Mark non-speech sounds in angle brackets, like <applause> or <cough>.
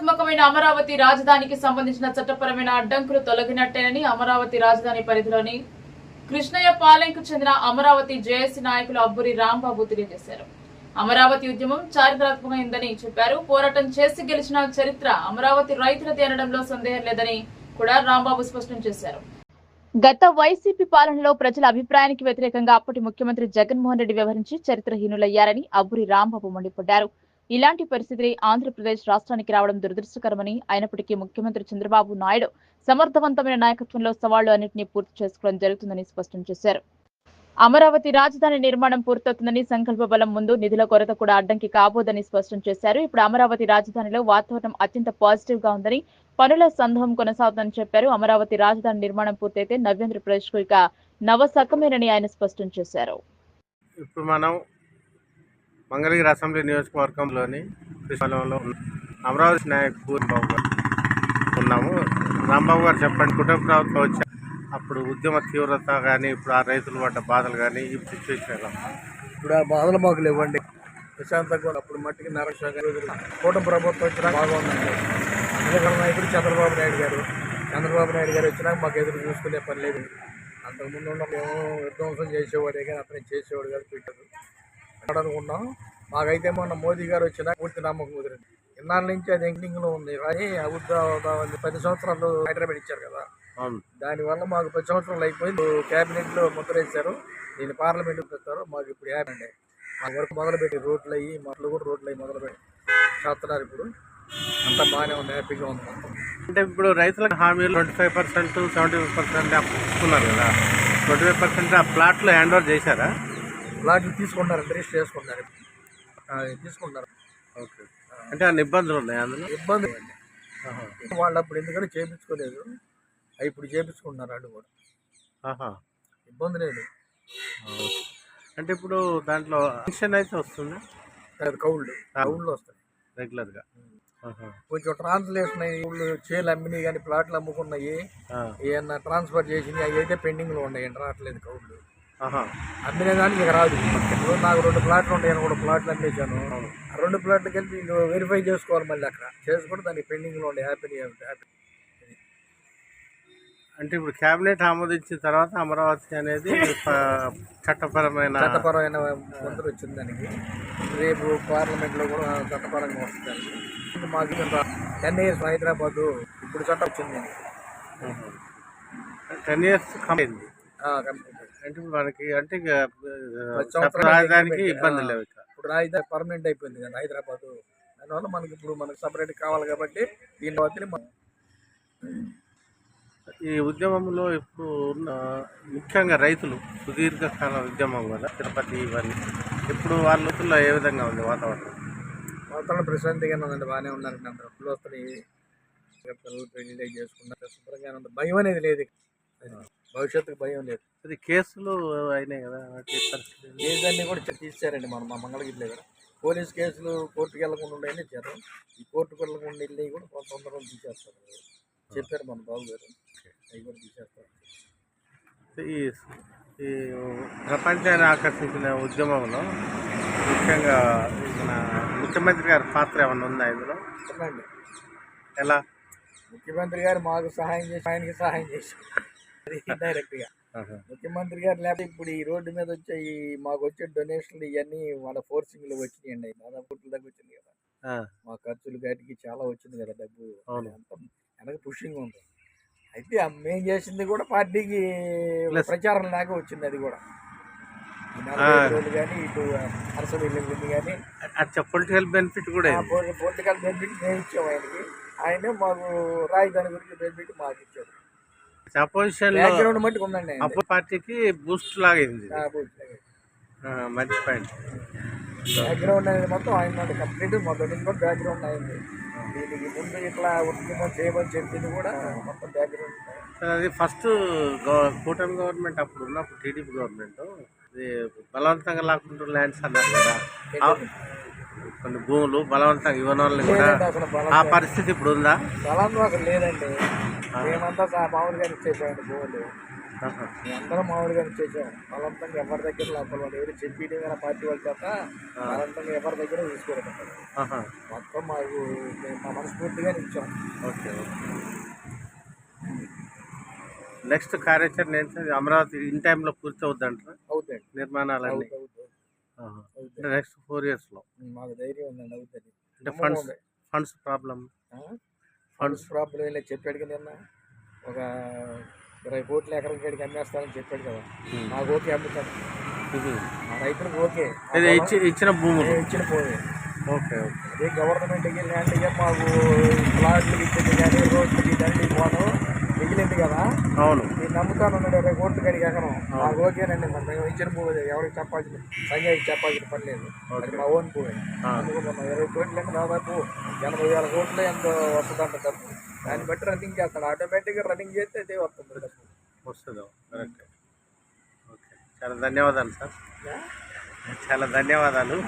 అమరావతి రాజధానికి సంబంధించిన చట్టపరమైన అడ్డంకులు తొలగినట్టేనని అమరావతి రాజధాని పరిధిలోని కృష్ణయ్య పాలెంకు చెందిన అమరావతి జేఏసీ నాయకులు అబ్బురి రాంబాబు తెలియజేశారు. అమరావతి ఉద్యమం చారిత్రాత్మకమైందని చెప్పారు. పోరాటం చేసి గెలిచిన చరిత్ర అమరావతి రైతులది అనడంలో సందేహం లేదని కూడా రాంబాబు స్పష్టం చేశారు. గత వైసీపీ పాలనలో ప్రజల అభిప్రాయానికి వ్యతిరేకంగా అప్పటి ముఖ్యమంత్రి జగన్మోహన్ రెడ్డి వ్యవహరించి చరిత్రహీనులయ్యారని అబ్బురి రాంబాబు మండిపడ్డారు. ఇలాంటి పరిస్థితి ఆంధ్రప్రదేశ్ రాష్ట్రానికి రావడం దురదృష్టకరమని అయినప్పటికీ ముఖ్యమంత్రి చంద్రబాబు నాయుడు సమర్థవంతమైన నాయకత్వంలో సవాళ్ళు అన్నింటినీ పూర్తి చేసుకోవడం జరుగుతుందని స్పష్టం చేశారు. అమరావతి రాజధాని నిర్మాణం పూర్తవుతుందని సంకల్ప బలం ముందు నిధుల కొరత కూడా అడ్డంకి కాబోదని స్పష్టం చేశారు. ఇప్పుడు అమరావతి రాజధానిలో వాతావరణం అత్యంత పాజిటివ్గా ఉందని పనుల సందర్భం కొనసాగుతుందని చెప్పారు. అమరావతి రాజధాని నిర్మాణం పూర్తయితే నవ్యాంధ్రప్రదేశ్కు ఇక నవసకమేనని ఆయన స్పష్టం చేశారు. ఇప్పుడు మనం మంగళగిరి అసెంబ్లీ నియోజకవర్గంలోని కృష్ణలో అమరావతి నాయక్ బాబు గారు ఉన్నాము. రాంబాబు గారు చెప్పండి కుటుంబ ప్రభుత్వం వచ్చా అప్పుడు ఉద్యమ తీవ్రత కానీ ఇప్పుడు ఆ రైతులు పడ్డ బాధలు కానీ ఈ సిచ్యువేషన్ ఎలా? ఇప్పుడు ఆ బాధలు మాకు లేవండి. ప్రశాంతంగా అప్పుడు మట్టికి నరక్షగా కూటమి ప్రభుత్వం వచ్చినా బాగుందండి. అందుకని నాయకుడు చంద్రబాబు నాయుడు గారు చంద్రబాబు నాయుడు గారు వచ్చినాక మాకు ఎదురు చూసుకునే పని లేదు. అంతకుముందు ఉన్న మేము విధ్వంసం చేసేవాడే కానీ అతను చేసేవాడు కాదు పెట్టారు అనుకున్నాం మాకైతే మొన్న మోదీ గారు వచ్చినా పూర్తి నమ్మకం కుదిరింది. ఇన్నాళ్ళ నుంచి అది ఎండింగ్లో ఉంది. కానీ అభివృద్ధి పది సంవత్సరాలు హైదరాబాద్ ఇచ్చారు కదా. దానివల్ల మాకు పది సంవత్సరాలు అయిపోయింది. క్యాబినెట్లో ముద్ర వేశారు దీన్ని పార్లమెంట్కి పెట్టారు మాకు ఇప్పుడు హ్యాపీ అండి. మా వరకు మొదలుపెట్టి రోడ్లు అయ్యి మొదలు కూడా రోడ్లు అయ్యి మొదలుపెట్టి చేస్తున్నారు ఇప్పుడు. అంతా బాగానే ఉంది. హ్యాపీగా ఉంది అంటే ఇప్పుడు రైతులకు హామీలు twenty five percent seventy five percent కదా. ట్వంటీ ఫైవ్ పర్సెంట్ ఆ ప్లాట్లు హ్యాండ్ ఓవర్ చేశారా? ప్లాట్లు తీసుకున్నారు రిజిస్టర్ చేసుకున్నారు ఆ, తీసుకున్నారు ఓకే. అంటే అన్ని ఇబ్బందులు ఉన్నాయి అందులో? ఇబ్బంది అండి వాళ్ళు అప్పుడు ఎందుకంటే చేయించుకోలేదు ఇప్పుడు చేయించుకుంటున్నారు వాళ్ళు కూడా. ఇబ్బంది లేదు. అంటే ఇప్పుడు దాంట్లో పెన్షన్ అయితే వస్తుందా? అది కౌళ్ళు. కౌళ్ళు వస్తాయి. రెగ్యులర్గా. కొంచెం ట్రాన్స్లేషన్ అయ్యి చేలు అమ్మినాయి కానీ ప్లాట్లు అమ్ముకున్నాయి. ఏమన్నా ట్రాన్స్ఫర్ చేసినాయి అవి అయితే పెండింగ్లో ఉన్నాయండి రావట్లేదు కౌళ్ళు. అమ్మిన దానికి ఇక రాదు. నాకు రెండు ప్లాట్లు ఉంటాయని కూడా ప్లాట్లు అమ్మేశాను. ఆ రెండు ప్లాట్లు కలిపి వీళ్ళు వెరిఫై చేసుకోవాలి మళ్ళీ అక్కడ. చేసుకుంటే దానికి పెండింగ్లో ఉండే హ్యాపీ హ్యాపీ అంటే ఇప్పుడు క్యాబినెట్ ఆమోదించిన తర్వాత అమరావతి అనేది <laughs> చట్టపరమైన చట్టపరమైన మంత్రి వచ్చింది దానికి. రేపు పార్లమెంట్లో కూడా చట్టపరంగా వస్తుంది మాకు టెన్ ఇయర్స్ హైదరాబాద్ ఇప్పుడు చట్టం వచ్చింది. టెన్ ఇయర్స్ ఆ, కంప్లీట్. అంటే మనకి అంటే ఇక, రాజధానికి. ఇబ్బంది. లేవు ఇక ఇప్పుడు రాజధాని పర్మనెంట్ అయిపోయింది కదా హైదరాబాద్ దానివల్ల మనకి ఇప్పుడు మనకి సపరేట్ కావాలి కాబట్టి దీని మనం ఈ ఉద్యమంలో ఇప్పుడు ఉన్న ముఖ్యంగా రైతులు సుదీర్ఘకాల ఉద్యమం కదా తిరుపతి ఇవన్నీ ఇప్పుడు వాళ్ళ ఏ విధంగా ఉంది వాతావరణం వాతావరణం ప్రశాంతంగానే ఉందండి బాగానే ఉన్నారండి అందరూ పిల్లలు వస్తున్నాయి పిల్లలు పెళ్ళి చేసుకున్నారు శుభ్రంగానే ఉంది భయం అనేది లేదు. భవిష్యత్తుకు భయం లేదు. అది కేసులు అయినాయి కదా ఏంటి? కేసులన్నీ కూడా తీసేశారండి మనం మా మంగళగిరి దగ్గర పోలీస్ కేసులు కోర్టుకి వెళ్ళకుండా ఉండేవి ఇచ్చారు ఈ కోర్టుకు వెళ్ళకుండా వెళ్ళి కూడా కొంత తొందరగా తీసేస్తారు. చెప్పారు మన బాబు గారు. అవి కూడా తీసేస్తారు. ఈ ఈ ప్రపంచాన్ని ఆకర్షించిన ఉద్యమంలో ముఖ్యంగా మన ముఖ్యమంత్రి గారి పాత్ర ఏమన్నా ఉందా ఇందులో? చెప్పండి. ఎలా? ముఖ్యమంత్రి గారు మాకు సహాయం చేసి ఆయనకి సహాయం చేశారు. డైరెక్ట్గా. ముఖ్యమంత్రి గారు లేకపోతే ఇప్పుడు ఈ రోడ్డు మీద వచ్చే ఈ మాకు వచ్చే డొనేషన్లు ఇవన్నీ వాళ్ళ ఫోర్సింగ్లో వచ్చినాయండి. దాదాపు కోట్ల దాకా వచ్చింది కదా. మా ఖర్చులు గాటికి చాలా వచ్చింది కదా డబ్బు. అంతా వెనక పుషింగ్ ఉంది. అయితే మేము చేసింది కూడా పార్టీకి ప్రచారం లాగా వచ్చింది అది కూడా. కానీ ఇటు అరసలు వెళ్ళింది కానీ అచ్చా పొలిటికల్ బెనిఫిట్ కూడా. పొలిటికల్ బెనిఫిట్ మేము ఇచ్చాము ఆయనకి. ఆయన మాకు రాజధాని గురించి బెనిఫిట్ మాకు ఇచ్చాడు. అపోజిషన్ బ్యాక్గ్రౌండ్ మట్టుకు ఉందండి. అపో పార్టీకి బూస్ట్ లాగైంది మంచి పాయింట్ బ్యాక్గ్రౌండ్ అనేది మొత్తం ఆయన కంప్లీట్ నుంచి కూడా బ్యాక్గ్రౌండ్ అయింది. దీనికి ముందు ఇట్లా ఉద్యమం చేయమని చెప్పింది కూడా మొత్తం బ్యాక్గ్రౌండ్ అది ఫస్ట్ కూటమి గవర్నమెంట్ అప్పుడు ఉన్నప్పుడు టీడీపీ గవర్నమెంట్ బలవంతంగా లాక్కుంటూ ల్యాండ్స్ అన్నారు కదా. కొన్ని భూములు బలవంతంగా ఇవ్వని వాళ్ళని కూడా ఆ పరిస్థితి ఇప్పుడు ఉందా? బలం అసలు లేదండి. మేమంతా సా- మామూలుగా ఇచ్చేసామండి భూములు. అందరం మామూలుగా చేసాం బలవంతంగా ఎవరి దగ్గర లోపల వాళ్ళు ఎవరు చెప్పి కానీ పార్టీ వాళ్ళ చేత బలవంతంగా ఎవరి దగ్గర తీసుకోవడం. మొత్తం మాకు మా మనస్ఫూర్తిగా ఇచ్చాం ఓకే నెక్స్ట్ కార్యాచరణ ఏంటి? అమరావతి ఇన్ టైంలో పూర్తి అవుద్దంటారా? అవుతాయి. నిర్మాణాలన్నీ? నెక్స్ట్ ఫోర్ ఇయర్స్లో మాకు ధైర్యం ఉందండి అవుతుంది అంటే funds funds problem funds problem లేదు చెప్పాడు కదా నిన్న. ఒక ఇరవై కోట్ల ఎకరం కాడికి అమ్మేస్తానని చెప్పాడు కదా. నాకు ఓకే అమ్ముతాను. ఆ రైతులకు ఓకే. ఇచ్చిన మేము ఇచ్చిన పోయి ఓకే ఓకే. అదే గవర్నమెంట్కి ల్యాండ్ మాకు ప్లాట్లు ఇచ్చింది కానీ రోడ్లకి దండి మిగిలింది కదా? అవును. నేను నమ్ముతాను ఇరవై కోట్లు కడిగి ఎకరం మాకు ఓకేనండి మరి మేము ఇచ్చిన పోయి ఎవరికి చెప్పాల్సిన సంజయ్ చెప్పాల్సిన పని లేదు. అది మా ఓన్ పోయి ఆ. అందుకున్నాం ఇరవై కోట్లు దాదాపు ఎనభై వేల కోట్లు ఎంతో వస్తుందంట డబ్బు. దాన్ని బట్టి రన్నింగ్ చేస్తాడు. ఆటోమేటిక్గా రన్నింగ్ చేస్తే అదే వస్తుంది డబ్బు. వస్తుందో. కరెక్ట్. ఓకే. చాలా ధన్యవాదాలు సార్. చాలా ధన్యవాదాలు.